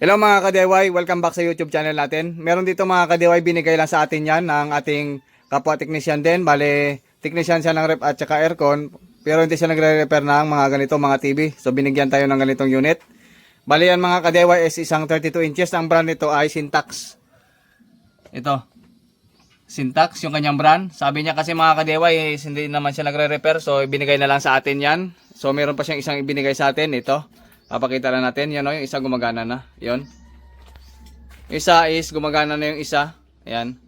Hello mga ka-DIY, welcome back sa YouTube channel natin. Meron dito mga ka-DIY, binigay lang sa atin yan ng ating kapwa technician din. Bale, technician siya ng rep at saka aircon. Pero hindi siya nagre-repair ng mga ganito, mga TV. So binigyan tayo ng ganitong unit. Bale yan mga ka-DIY is isang 32 inches. Ang brand nito ay Syntax. Ito. Syntax, yung kanyang brand. Sabi niya kasi mga ka-DIY is hindi naman siya nagre-repair. So binigay na lang sa atin yan. So meron pa siyang isang ibinigay sa atin. Ito. Papakita lang natin. Yan o, yung isa gumagana na. Yon. Isa is gumagana na yung isa. Ayan.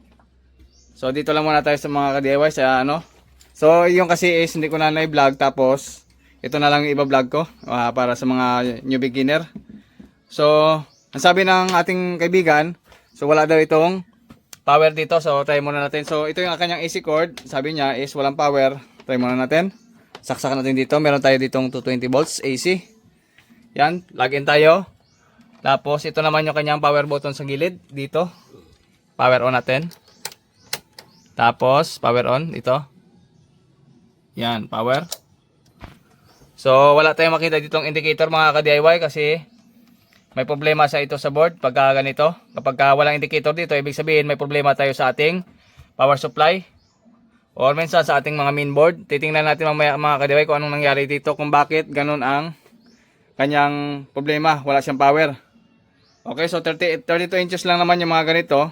So dito lang muna tayo sa mga ka-DIY sa ano. So yung kasi is hindi ko na na-vlog tapos ito na lang iba-vlog ko ah, para sa mga new beginner. So, ang sabi ng ating kaibigan, so wala daw itong power dito. So try muna natin. So ito yung kanyang AC cord. Sabi niya is walang power. Try muna natin. Saksakan natin dito. Meron tayo ditong 220 volts AC. Yan, login tayo. Tapos ito naman yung kanyang power button sa gilid dito. Power on natin. Tapos power on ito. Yan, power. So wala tayong makita ditong indicator mga ka-DIY kasi may problema sa ito sa board pagka ganito. Kapag ka walang indicator dito, ibig sabihin may problema tayo sa ating power supply. Or minsan sa ating mga main board. Titingnan natin mamaya mga ka-DIY kung anong nangyari dito, kung bakit ganun ang kanyang problema, wala siyang power. Okay, so 30, 32 inches lang naman yung mga ganito.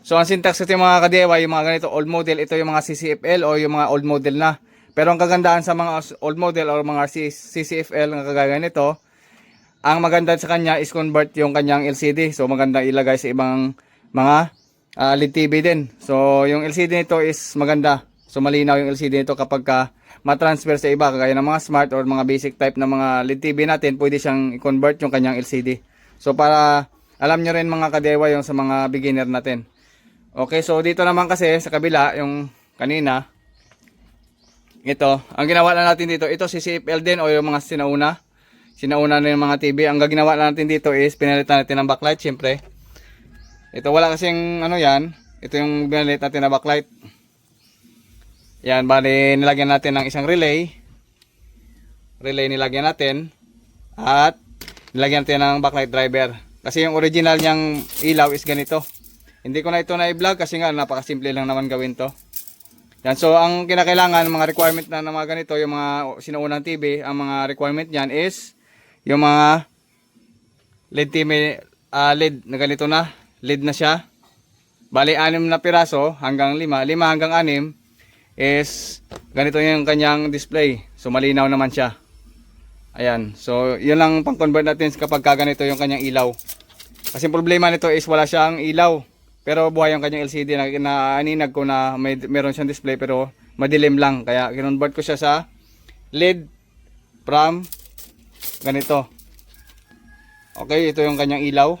So ang syntax kasi mga ka-DIY, yung mga ganito old model, ito yung mga CCFL o yung mga old model na. Pero ang kagandahan sa mga old model o mga CCFL na kagaya nito, ang maganda sa kanya is convert yung kanyang LCD. So maganda ilagay sa ibang mga ah, LED TV din. So yung LCD nito is maganda. So malinaw yung LCD nito kapag ka matransfer sa iba kagaya ng mga smart or mga basic type na mga LED TV natin, pwede siyang i-convert yung kanyang LCD. So para alam nyo rin mga kadewa yung sa mga beginner natin. Okay, so dito naman kasi sa kabila yung kanina ito, ang ginawa lang natin dito, ito si CFL din o yung mga sinauna. Sinauna na yung mga TV. Ang ginawa lang natin dito is pinalitan natin ng backlight syempre. Ito wala kasing ano yan. Ito yung pinalit natin na backlight. Yan, bali nilagyan natin ng isang relay. Relay nilagyan natin. At nilagyan natin ng backlight driver. Kasi yung original niyang ilaw is ganito. Hindi ko na ito na-vlog kasi nga napakasimple lang naman gawin to. Yan, so ang kinakailangan, mga requirement na ng mga ganito, yung mga sinuunang TV, ang mga requirement niyan is yung mga LED TV, ah, LED na ganito na, LED na siya. Bali, anim na piraso hanggang lima, lima hanggang anim is ganito yung kanyang display. So malinaw naman siya. Ayan, so yun lang pang-convert natin kapag ka ganito yung kanyang ilaw. Kasi ang problema nito is wala siyang ilaw. Pero buhay yung kanyang LCD na, na aninag ko na may meron siyang display pero madilim lang. Kaya kinonvert ko siya sa LED from ganito. Okay, ito yung kanyang ilaw.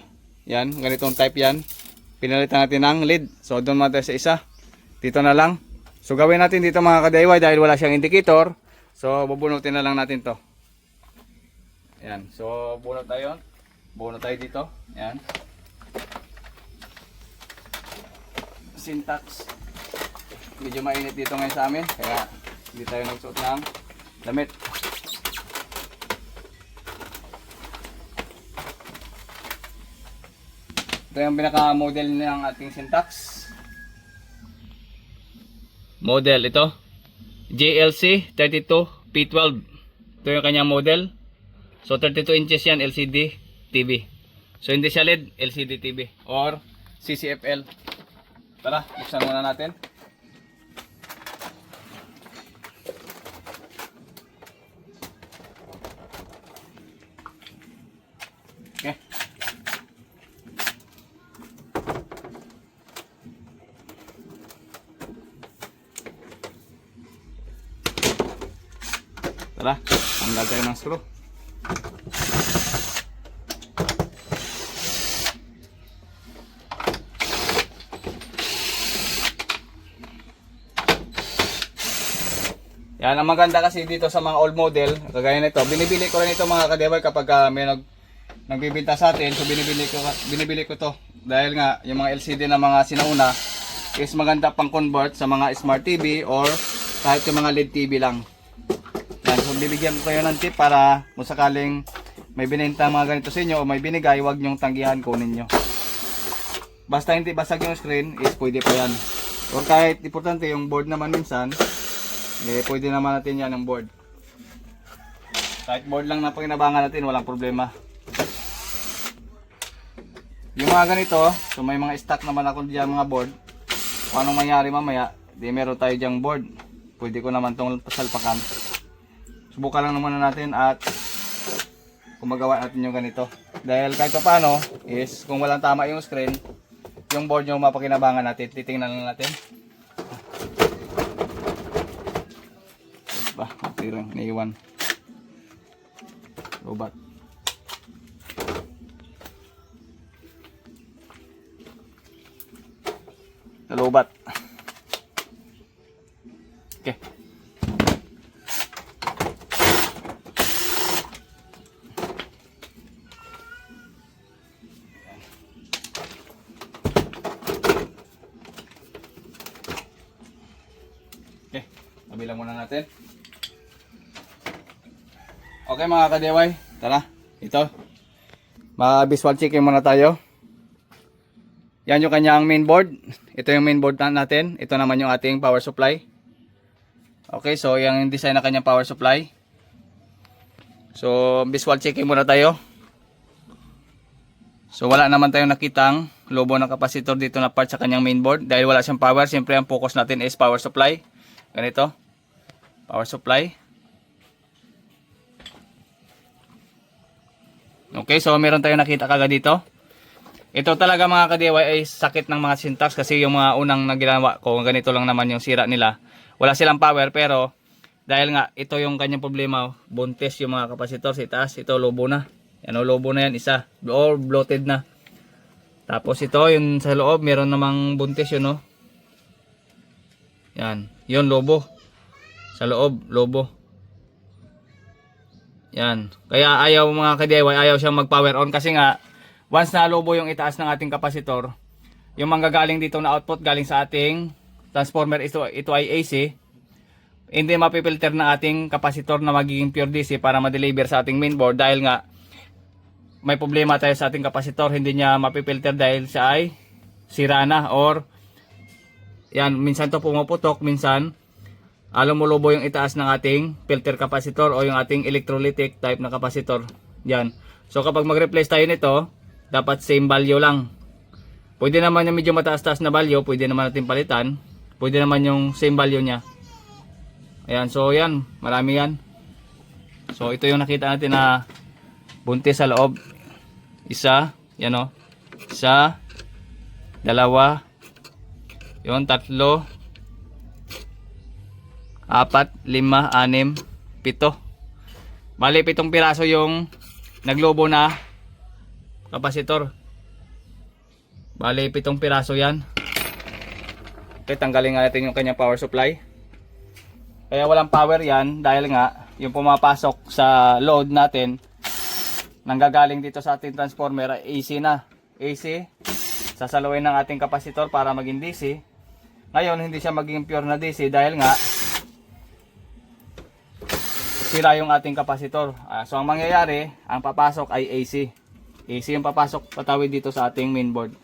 Yan, ganitong type yan. Pinalitan natin ng LED. So doon tayo sa isa. Dito na lang. So gawin natin dito mga ka-DIY dahil wala siyang indicator. So bubunutin na lang natin to. Yan. So bunot tayo. Bunot tayo dito. Yan. syntax. Medyo mainit dito ngayon sa amin, kaya hindi tayo nagsuot ng damit. Ito yung pinaka-model ng ating syntax. Model ito. JLC 32 P12. Ito yung kanyang model. So 32 inches yan LCD TV. So hindi siya LED, LCD TV or CCFL. Tara, buksan muna natin. Okay. Tara, tayo ng screw. Yan, ang maganda kasi dito sa mga old model, kagaya nito, binibili ko rin ito mga kadeway kapag ah, may nag, nagbibinta sa atin, so binibili ko, binibili ko to. Dahil nga, yung mga LCD na mga sinauna, is maganda pang convert sa mga smart TV or kahit yung mga LED TV lang. Bibigyan ko kayo ng tip para kung sakaling may binenta mga ganito sa inyo o may binigay, wag nyong tanggihan kunin nyo. Basta hindi basag yung screen, is pwede pa yan. Or kahit importante yung board naman minsan, eh, pwede naman natin yan ang board. Kahit board lang na paginabangan natin, walang problema. Yung mga ganito, so may mga stock naman ako diyan mga board. Kung anong mangyari mamaya, di meron tayo diyang board. Pwede ko naman tong pasalpakan. Subukan lang naman natin at kung magawa natin yung ganito. Dahil kahit pa paano, is kung walang tama yung screen, yung board yung mapakinabangan natin, titingnan lang natin. Ba, tirang naiwan. Lobat. Lobat. Muna natin. Okay mga kadeway, tara, ito. Ma-visual checking muna tayo. Yan yung kanyang mainboard. Ito yung mainboard na natin. Ito naman yung ating power supply. Okay, so yung design na kanyang power supply. So, visual checking muna tayo. So, wala naman tayong nakitang lobo ng kapasitor dito na part sa kanyang mainboard. Dahil wala siyang power, siyempre ang focus natin is power supply. Ganito. Power supply. Okay, so meron tayong nakita kagad dito. Ito talaga mga ka-DIY ay sakit ng mga syntax kasi yung mga unang na ginawa ko, ganito lang naman yung sira nila. Wala silang power pero dahil nga ito yung kanyang problema, buntis yung mga kapasitor sa itaas, ito lobo na. Yan o, lobo na yan, isa. Or bloated na. Tapos ito, yung sa loob, meron namang buntis yun o. Yan, yun lobo. Sa loob, lobo. Yan. Kaya ayaw mga ka-DIY, ayaw siyang mag-power on kasi nga once na lobo yung itaas ng ating kapasitor, yung manggagaling dito na output galing sa ating transformer ito, ito ay AC, hindi mapipilter ng ating kapasitor na magiging pure DC para ma-deliver sa ating mainboard dahil nga may problema tayo sa ating kapasitor, hindi niya mapipilter dahil siya ay sira na or yan, minsan to pumuputok, minsan uh, lumulubo yung itaas ng ating filter capacitor o yung ating electrolytic type na capacitor. Yan. So kapag mag-replace tayo nito, dapat same value lang. Pwede naman yung medyo mataas-taas na value, pwede naman natin palitan. Pwede naman yung same value niya. Ayan, so yan, marami yan. So ito yung nakita natin na buntis sa loob. Isa, yan o. Isa, dalawa, yun, tatlo, apat, lima, anim, pito. Bali, pitong piraso yung naglobo na kapasitor. Bali, pitong piraso yan. Okay, tanggalin nga natin yung kanyang power supply. Kaya walang power yan dahil nga yung pumapasok sa load natin nanggagaling dito sa ating transformer ay AC na. AC, sasaluin ng ating kapasitor para maging DC. Ngayon, hindi siya maging pure na DC dahil nga sira yung ating kapasitor. Ah, so, ang mangyayari, ang papasok ay AC. AC yung papasok patawid dito sa ating mainboard.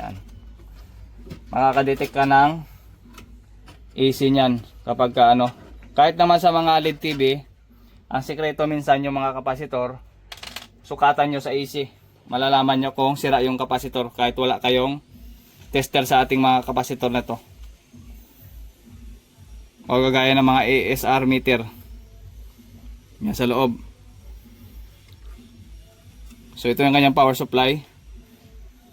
Yan. Makakadetect ka ng AC niyan kapag ka, ano. Kahit naman sa mga LED TV, ang sikreto minsan yung mga kapasitor, sukatan nyo sa AC. Malalaman nyo kung sira yung kapasitor kahit wala kayong tester sa ating mga kapasitor na to. O gagaya ng mga ASR meter. Yan sa loob. So ito yung kanyang power supply.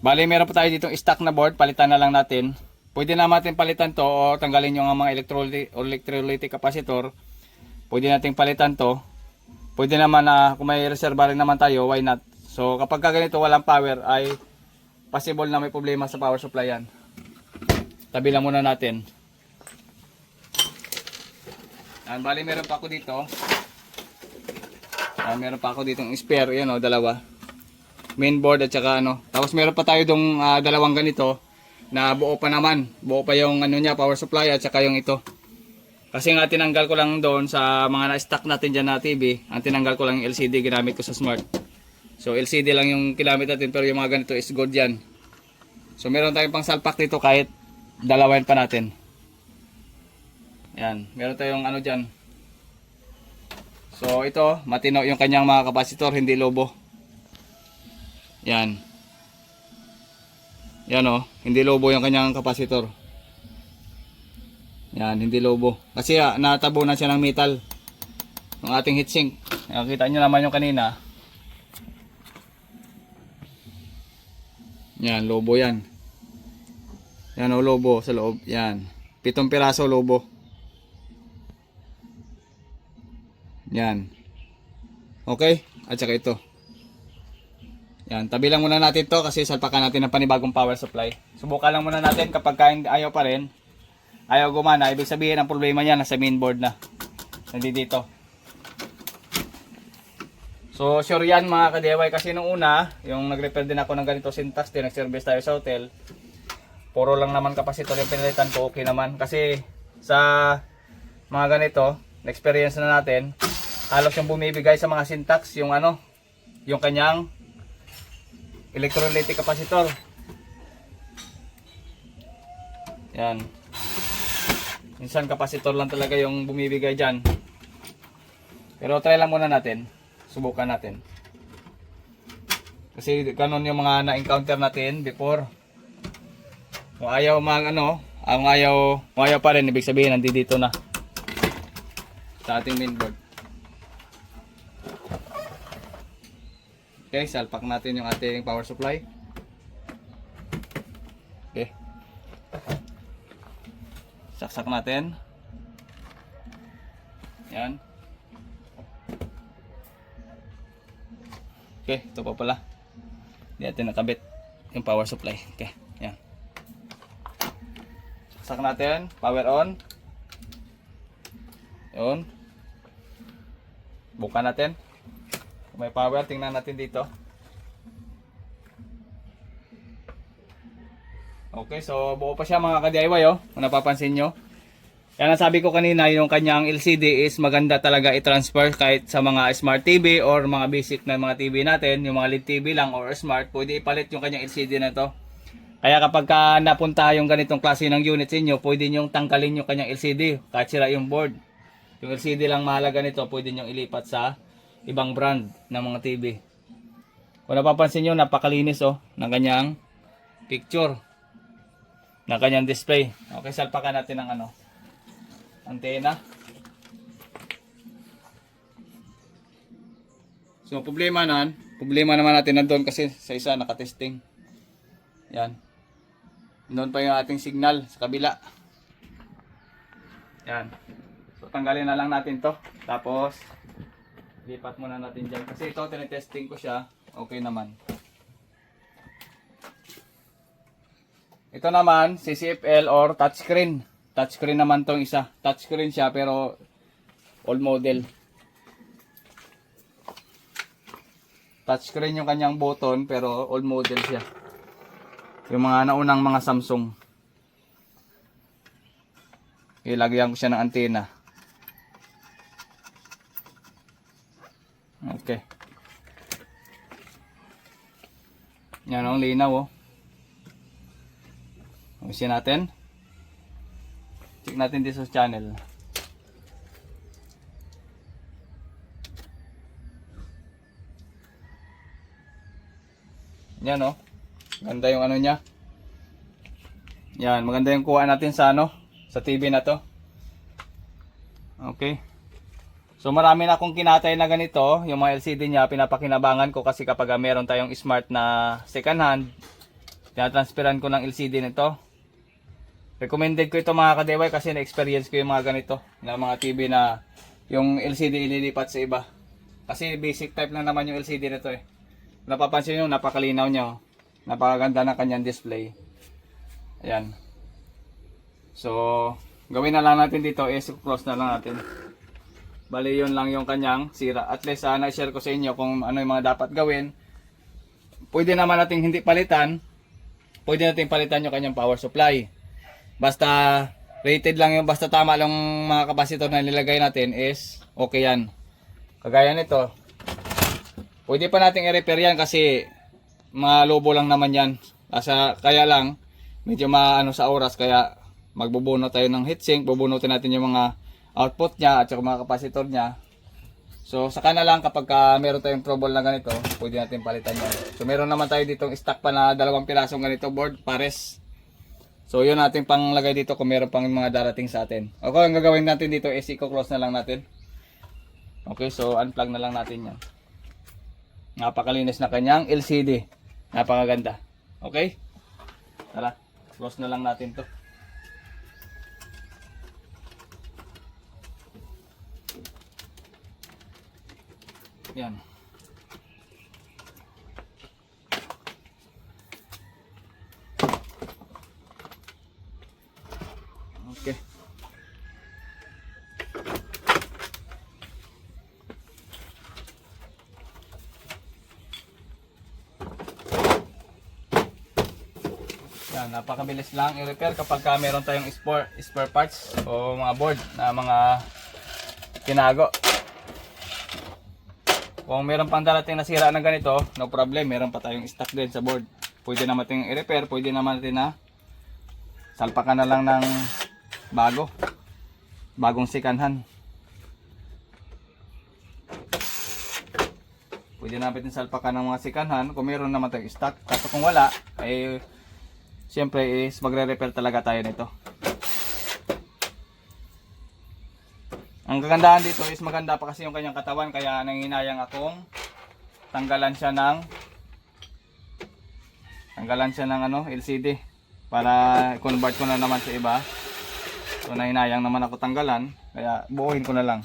Bali meron pa tayo ditong stock na board, palitan na lang natin. Pwede na natin palitan to o tanggalin yung mga electrolytic, electrolytic capacitor. Pwede nating palitan to. Pwede naman na kung may reserva rin naman tayo, why not? So kapag ka ganito walang power ay possible na may problema sa power supply yan. Tabi lang muna natin. Yan, bali meron pa ako dito. Yan, meron pa ako ditong spare, yan o, dalawa. Mainboard at saka ano. Tapos meron pa tayo dong ah, dalawang ganito na buo pa naman. Buo pa yung ano niya, power supply at saka yung ito. Kasi nga tinanggal ko lang doon sa mga na-stock natin dyan na TV, ang tinanggal ko lang yung LCD ginamit ko sa smart. So LCD lang yung kinamit natin pero yung mga ganito is good yan. So meron tayong pang salpak dito kahit dalawin pa natin. Yan, meron tayong ano dyan. So ito, matino yung kanyang mga kapasitor, hindi lobo. Yan. Yan oh, hindi lobo yung kanyang kapasitor. Yan, hindi lobo. Kasi ah, natabo na siya ng metal. Ng ating heatsink. Nakita nyo naman yung kanina. Yan, lobo yan. Yan o, lobo sa loob. Yan. Pitong piraso lobo. Yan. Okay? At saka ito. Yan, tabi lang muna natin to kasi salpakan natin ng panibagong power supply. Subukan lang muna natin kapag ayaw pa rin. Ayaw gumana, ibig sabihin ang problema niya nasa mainboard na. Hindi dito. So sure yan mga ka-DIY kasi nung una, yung nag-repair din ako ng ganito syntax din, nag-service tayo sa hotel. Puro lang naman kapasitor yung pinalitan ko, okay naman. Kasi sa mga ganito, na-experience na natin, halos yung bumibigay sa mga syntax, yung ano, yung kanyang electrolytic capacitor. Yan. Minsan kapasitor lang talaga yung bumibigay dyan. Pero try lang muna natin. Subukan natin. Kasi ganun yung mga na-encounter natin before. Kung ayaw mag ano, ang ayaw, kung ayaw pa rin, ibig sabihin nandito na sa ating mainboard. Okay, salpak natin yung ating power supply. Okay. Saksak natin. Yan. Okay, ito pa pala. Hindi natin nakabit yung power supply. Okay, yan. Saksak natin. Power on. Yun. Buka natin. Kung may power, tingnan natin dito. Okay, so buo pa siya mga ka-DIY oh. Kung napapansin nyo. Yan ang sabi ko kanina, yung kanyang LCD is maganda talaga i-transfer kahit sa mga smart TV or mga basic na mga TV natin, yung mga LED TV lang or smart, pwede ipalit yung kanyang LCD na to. Kaya kapag ka napunta yung ganitong klase ng unit sa inyo, pwede nyo tanggalin yung kanyang LCD kahit sira yung board. Yung LCD lang mahalaga nito, pwede nyo ilipat sa ibang brand ng mga TV. Kung napapansin nyo, napakalinis oh, ng kanyang picture. Ng kanyang display. Okay, salpakan natin ng ano, antena. So, problema nan, problema naman natin nandun kasi sa isa nakatesting. Yan. Doon pa yung ating signal sa kabila. Yan. So, tanggalin na lang natin to. Tapos, lipat muna natin dyan. Kasi ito, tinetesting ko siya. Okay naman. Ito naman, CCFL or touchscreen. Touchscreen naman tong isa. Touchscreen siya pero old model. Touchscreen yung kanyang button pero old model siya. Yung mga naunang mga Samsung. Ilagyan ko siya ng antena. Okay. Yan ang linaw oh. Ayusin natin. Check natin dito sa channel. Yan oh. Ganda yung ano niya. Yan, maganda yung kuha natin sa ano, sa TV na to. Okay. So marami na akong kinatay na ganito, yung mga LCD niya pinapakinabangan ko kasi kapag meron tayong smart na second hand, tinatransferan ko ng LCD nito. Recommended ko ito mga kadeway kasi na-experience ko yung mga ganito na mga TV na yung LCD ililipat sa iba. Kasi basic type lang naman yung LCD nito eh. Napapansin nyo, napakalinaw niya. oh. Napakaganda ng kanyang display. Ayan. So, gawin na lang natin dito is close na lang natin. Bali yun lang yung kanyang sira. At least uh, na-share ko sa inyo kung ano yung mga dapat gawin. Pwede naman nating hindi palitan. Pwede nating palitan yung kanyang power supply. Basta rated lang yung basta tama lang mga kapasitor na nilagay natin is okay yan. Kagaya nito, pwede pa nating i-repair yan kasi mga lobo lang naman yan. Asa, kaya lang, medyo maano sa oras kaya magbubuno tayo ng heatsink, bubunutin natin yung mga output niya at saka mga kapasitor niya. So, saka na lang kapag ka meron tayong trouble na ganito, pwede natin palitan yan. So, meron naman tayo ditong stock pa na dalawang pirasong ganito board, pares. So, yun natin panglagay dito kung meron pang mga darating sa atin. Okay, ang gagawin natin dito is i-close na lang natin. Okay, so unplug na lang natin yan. Napakalinis na kanyang LCD. Napakaganda. Okay? Tara, close na lang natin to. Yan. Okay. Yan, napakabilis lang i-repair kapag ka meron tayong spare, spare parts o mga board na mga tinago. Kung meron pang darating na na ganito, no problem, meron pa tayong stock din sa board. Pwede naman natin i-repair, pwede naman natin na salpakan na lang ng bago. Bagong sikanhan. Pwede natin salpakan ng mga sikanhan kung meron naman tayong stock. Kaso kung wala, ay siyempre is magre-repair talaga tayo nito. Ang kagandahan dito is maganda pa kasi yung kanyang katawan kaya nanginayang akong tanggalan siya ng tanggalan siya ng ano LCD para convert ko na naman sa iba. So nahinayang naman ako tanggalan kaya buuhin ko na lang.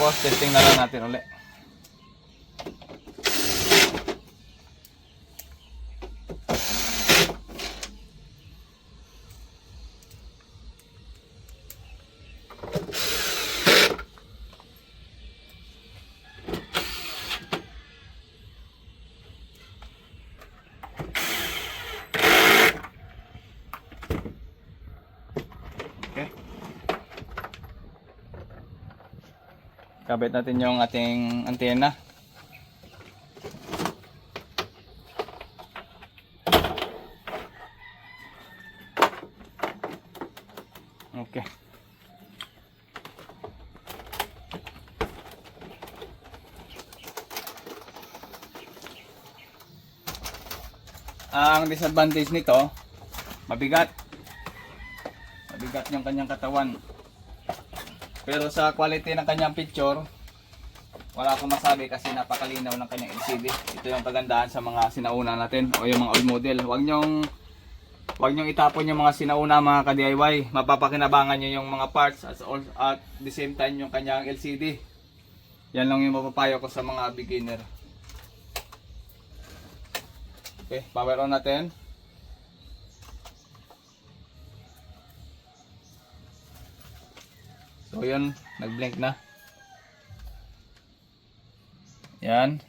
Tapos testing na lang natin ulit. Kabit natin yung ating antena. Okay. Ang disadvantage nito, mabigat. Mabigat yung kanyang katawan. Pero sa quality ng kanyang picture, wala akong masabi kasi napakalinaw ng kanyang LCD. Ito yung kagandahan sa mga sinauna natin o yung mga old model. Huwag nyong Huwag nyong itapon yung mga sinauna mga ka-DIY. Mapapakinabangan nyo yung mga parts at, all, at the same time yung kanyang LCD. Yan lang yung mapapayo ko sa mga beginner. Okay, power on natin. So yun, nag-blink na. Yan.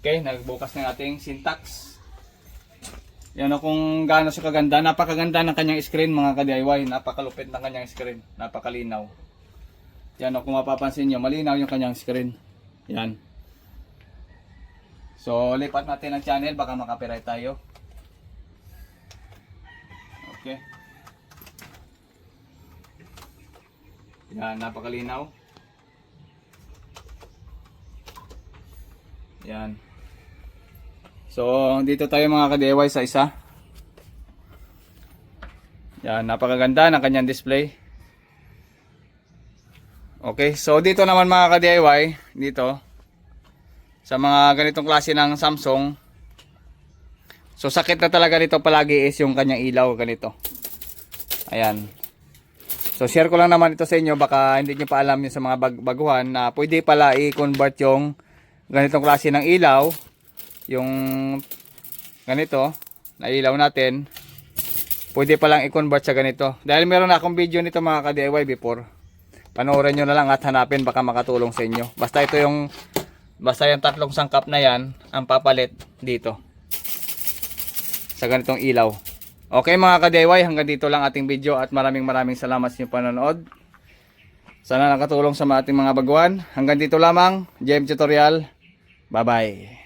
Okay, nagbukas ng ating syntax. Yan o kung gaano siya kaganda. Napakaganda ng kanyang screen mga ka-DIY. Napakalupit ng kanyang screen. Napakalinaw. Yan o kung mapapansin nyo, malinaw yung kanyang screen. Yan. So, lipat natin ang channel. Baka makapiright tayo. Okay. Yan, napakalinaw. Yan. So, dito tayo mga ka-DIY sa isa. Yan, napakaganda ng kanyang display. Okay, so dito naman mga ka-DIY, dito, sa mga ganitong klase ng Samsung, so sakit na talaga nito palagi is yung kanyang ilaw, ganito. Ayan. So share ko lang naman ito sa inyo, baka hindi nyo pa alam yun sa mga bag baguhan na pwede pala i-convert yung ganitong klase ng ilaw, yung ganito, na ilaw natin, pwede palang i-convert sa ganito. Dahil meron na akong video nito mga ka-DIY before. Panoorin nyo na lang at hanapin baka makatulong sa inyo. Basta ito yung basta yung tatlong sangkap na yan ang papalit dito. Sa ganitong ilaw. Okay mga ka-DIY, hanggang dito lang ating video at maraming maraming salamat sa inyong panonood. Sana nakatulong sa ating mga baguhan. Hanggang dito lamang, JM Tutorial. Bye-bye.